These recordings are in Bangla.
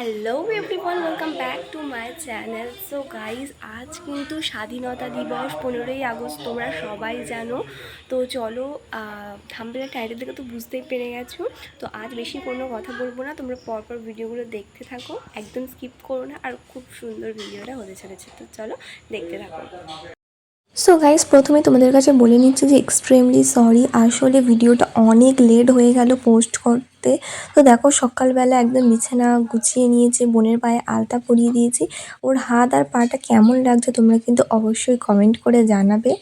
Hello everyone welcome back to my channel so guys আজ কিন্তু স্বাধীনতা দিবস, পনেরোই আগস্ট, তোমরা সবাই জানো। তো চলো থাম্বেলের টাইটেল থেকে তো বুঝতেই পেরে গেছো। তো আজ বেশি কোনো কথা বলব না, তোমরা পরপর ভিডিওগুলো দেখতে থাকো। একদম স্কিপ করো না, আর খুব সুন্দর ভিডিওটা হতে চলেছে। তো চলো, দেখতে থাকো। সো গাইস প্রথমে তোমাদের কাছে বলে নিচ্ছি যে এক্সট্রিমলি সরি আসলে ভিডিওটা অনেক লেট হয়ে গেল পোস্ট করতে। তো দেখো, সকালবেলা একদম বিছানা গুছিয়ে নিয়েছে, বোনের পায়ে আলতা পরিয়ে দিয়েছি। ওর হাত আর পাটা কেমন লাগছে তোমরা কিন্তু অবশ্যই কমেন্ট করে জানাবে।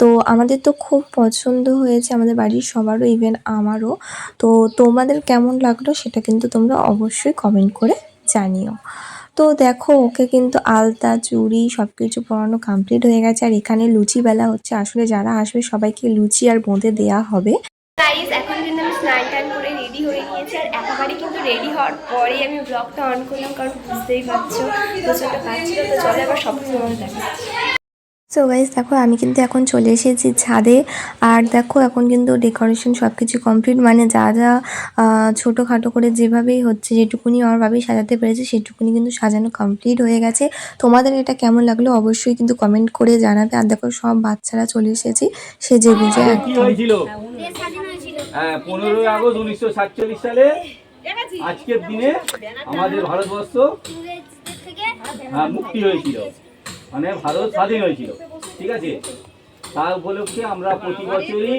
তো আমাদের তো খুব পছন্দ হয়েছে, আমাদের বাড়ির সবারও ইভেন আমারও। তো তোমাদের কেমন লাগল সেটা কিন্তু তোমরা অবশ্যই কমেন্ট করে জানিও। তো দেখো, ওকে কিন্তু আলতা, চুড়ি সব কিছু পরানো কমপ্লিট হয়ে গেছে। আর এখানে লুচি বেলা হচ্ছে। আসলে যারা আসবে, সবাইকে লুচি আর বোঁদে দেয়া হবে। এখন কিন্তু আমি স্নান টান করে রেডি হয়ে নিয়েছি আর একেবারে কিন্তু রেডি হওয়ার আমি ব্লগটা অন করলাম, কারণ বুঝতেই পারছ প্রচুরটা পাচ্ছিল তো চলে আবার সব সো গাইজ দেখো আমি কিন্তু এখন চলে এসেছি ছাদে। আর দেখো এখন কিন্তু ডেকোরেশন সব কিছু কমপ্লিট মানে যা যা ছোটোখাটো করে যেভাবেই হচ্ছে যেটুকুনি আমার ভাবেই সাজাতে পেরেছে সেটুকুনি কিন্তু সাজানো কমপ্লিট হয়ে গেছে। তোমাদের এটা কেমন লাগল অবশ্যই কিন্তু কমেন্ট করে জানাবে। আর দেখো সব বাচ্চারা চলে এসেছি সে যে বুঝে হ্যাঁ পনেরোই আগস্ট উনিশশো সাতচল্লিশ সালে আজকের দিনে আমাদের ভারতবর্ষ হ্যাঁ, মুক্তি হয়েছিল। মানে ভারত স্বাধীন হয়েছিল। ঠিক আছে? তা উপলক্ষে আমরা প্রতি বছরই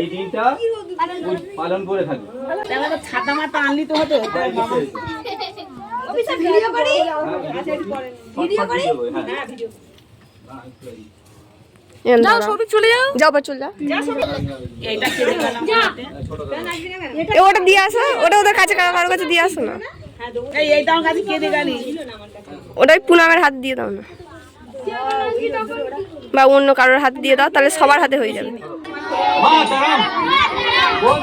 এই দিনটা পালন করে থাকি। ছাতা মাতা আনলি তো হতো। হ্যাঁ, নিশ্চয়ই। ভিডিও করি? হ্যাঁ, ভিডিও হ্যাঁ। যাও সবই চলে যাও। যাও বা চলে এ, ওটা দিয়ে আসো ওটা ওদের কাছে কাছে দিয়ে আসো না। কেটে গেলি? ওটাই পুনামের হাত দিয়ে দাও না। বা অন্য কারোর হাত দিয়ে দাও তাহলে সবার হাতে হয়ে যাবে।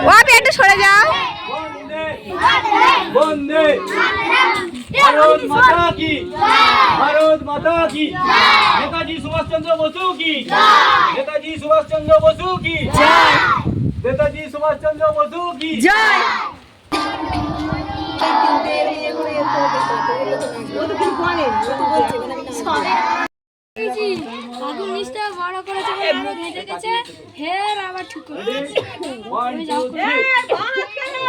ও আপনি সরে যাও। ভারত মাতা কি? ভারত মাতা কি? নেতাজি সুভাষচন্দ্র বসু কি? নেতাজি সুভাষচন্দ্র বসু কি? নেতাজি সুভাষচন্দ্র বসু কি? জয় আগুন নিচটা বড় করেছে আরও ঘেটে গেছে। হের আবার ঠিক করে One, two, three.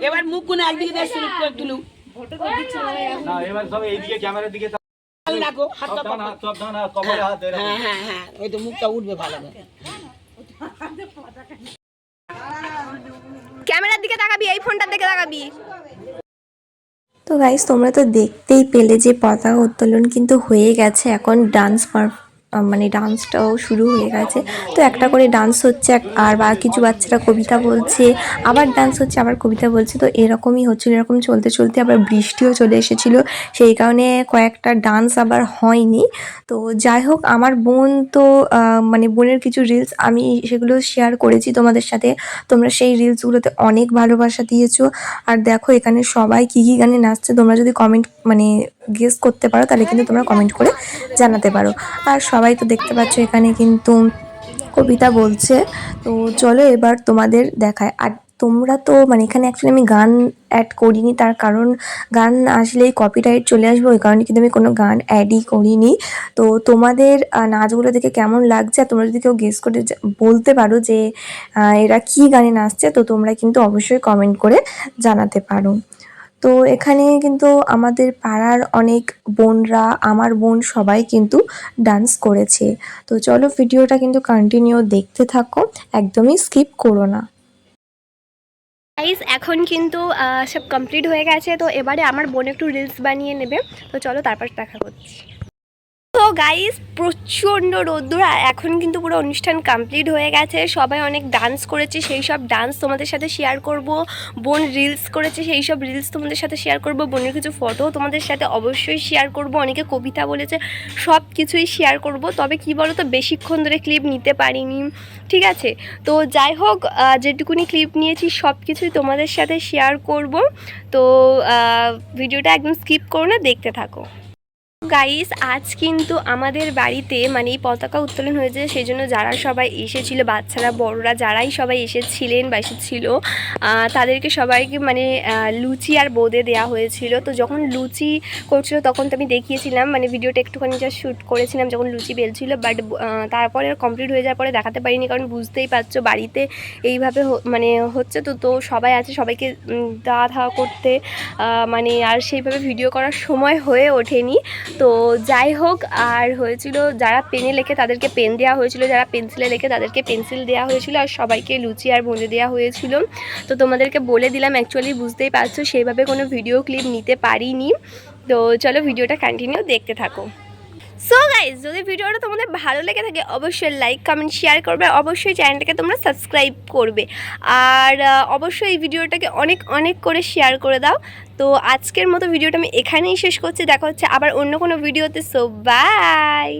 এবার মুখ গুনে একদিকে দিয়ে শুরু করে তুলু না এবার সব এইদিকে ক্যামেরার দিকে রাখো হাতটা সাবধান হাত হাত কবরে হ্যাঁ হ্যাঁ হ্যাঁ ওই তো মুখটা উঠবে ভালো করে। ক্যামেরার দিকে তাকাবি এই ফোনটার দিকে তাকাবি। তো গাইস তোমরা তো দেখতেই পেলে যে পতাকা উত্তোলন কিন্তু হয়ে গেছে। এখন ডান্স মানে ডান্সটাও শুরু হয়ে গেছে। তো একটা করে ডান্স হচ্ছে আর বা কিছু বাচ্চারা কবিতা বলছে, আবার ডান্স হচ্ছে, আবার কবিতা বলছে। তো এরকমই হচ্ছিল, এরকম চলতে চলতে আবার বৃষ্টিও চলে এসেছিল। সেই কারণে কয়েকটা ডান্স আবার হয়নি। তো যাই হোক, আমার বোন তো মানে বোনের কিছু রিলস আমি সেগুলো শেয়ার করেছি তোমাদের সাথে। তোমরা সেই রিলসগুলোতে অনেক ভালোবাসা দিয়েছ। আর দেখো, এখানে সবাই কী কী গানে নাচছে, তোমরা যদি কমেন্ট মানে গেস করতে পারো, তাহলে কিন্তু তোমরা কমেন্ট করে জানাতে পারো। আর সবাই তো দেখতে পাচ্ছ এখানে কিন্তু কবিতা বলছে। তো চলো এবার তোমাদের দেখায়। আর তোমরা তো মানে এখানে অ্যাকচুয়ালি আমি গান অ্যাড করিনি, তার কারণ গান আসলেই কপিরাইট চলে আসবে, ওই কারণে কিন্তু আমি কোনো গান অ্যাডই করিনি। তো তোমাদের নাচগুলো দেখে কেমন লাগছে? আর তোমরা যদি কেউ গেস করে বলতে পারো যে এরা কী গানে নাচছে, তো তোমরা কিন্তু অবশ্যই কমেন্ট করে জানাতে পারো। তো এখানে কিন্তু আমাদের পাড়ার অনেক বোনরা, আমার বোন সবাই কিন্তু ডান্স করেছে। তো চলো ভিডিওটা কিন্তু কন্টিনিউ দেখতে থাকো, একদমই স্কিপ করো না। গাইজ এখন কিন্তু সব কমপ্লিট হয়ে গেছে, তো এবারে আমার বোন একটু রিলস বানিয়ে নেবে। তো চলো তারপর দেখা করছি। তো গাইস প্রচণ্ড রোদ্দুর আর এখন কিন্তু পুরো অনুষ্ঠান কমপ্লিট হয়ে গেছে। সবাই অনেক ডান্স করেছে, সেই সব ডান্স তোমাদের সাথে শেয়ার করব। বোন রিলস করেছে, সেই সব রিলস তোমাদের সাথে শেয়ার করব। বোনের কিছু ফটো তোমাদের সাথে অবশ্যই শেয়ার করব। অনেকে কবিতা বলেছে, সব কিছুই শেয়ার করব। তবে কি বলো তো বেশিক্ষণ ধরে ক্লিপ নিতে পারিনি। ঠিক আছে? তো যাই হোক যেটুকুনি ক্লিপ নিয়েছি, সব কিছুই তোমাদের সাথে শেয়ার করব। তো ভিডিওটা একদম স্কিপ করো না, দেখতে থাকো। গাইস আজ কিন্তু আমাদের বাড়িতে মানে এই পতাকা উত্তোলন হয়েছে, সেই জন্য যারা সবাই এসেছিল, বাচ্চারা, বড়রা যারাই সবাই এসেছিলেন বা এসেছিল তাদেরকে সবাইকে মানে লুচি আর বোঁদে দেওয়া হয়েছিল। তো যখন লুচি করছিল, তখন তো আমি দেখিয়েছিলাম মানে ভিডিওটা একটুখানি যা শ্যুট করেছিলাম যখন লুচি বেলছিল বাট তারপরে কমপ্লিট হয়ে যাওয়ার পরে দেখাতে পারিনি, কারণ বুঝতেই পারছ বাড়িতে এইভাবে মানে হচ্ছে তো তো সবাই আছে, সবাইকে দেওয়া ধাওয়া করতে মানে আর সেইভাবে ভিডিও করার সময় হয়ে ওঠেনি। তো যাই হোক, আর হয়েছিল যারা পেনে লেখে তাদেরকে পেন দেওয়া হয়েছিল, যারা পেন্সিলে লেখে তাদেরকে পেন্সিল দেওয়া হয়েছিল, আর সবাইকে লুচি আর বোঁদে দেওয়া হয়েছিল। তো তোমাদেরকে বলে দিলাম অ্যাকচুয়ালি বুঝতেই পারছ সেইভাবে কোনো ভিডিও ক্লিপ নিতে পারিনি। তো চলো ভিডিওটা কন্টিনিউ দেখতে থাকো। সো গাইজ যদি ভিডিওটা তোমাদের ভালো লেগে থাকে, অবশ্যই লাইক কমেন্ট শেয়ার করবে। অবশ্যই চ্যানেলটাকে তোমরা সাবস্ক্রাইব করবে। আর অবশ্যই এই ভিডিওটাকে অনেক অনেক করে শেয়ার করে দাও। তো আজকের মতো ভিডিওটা আমি এখানেই শেষ করছি। দেখা হচ্ছে আবার অন্য কোনো ভিডিওতে। So by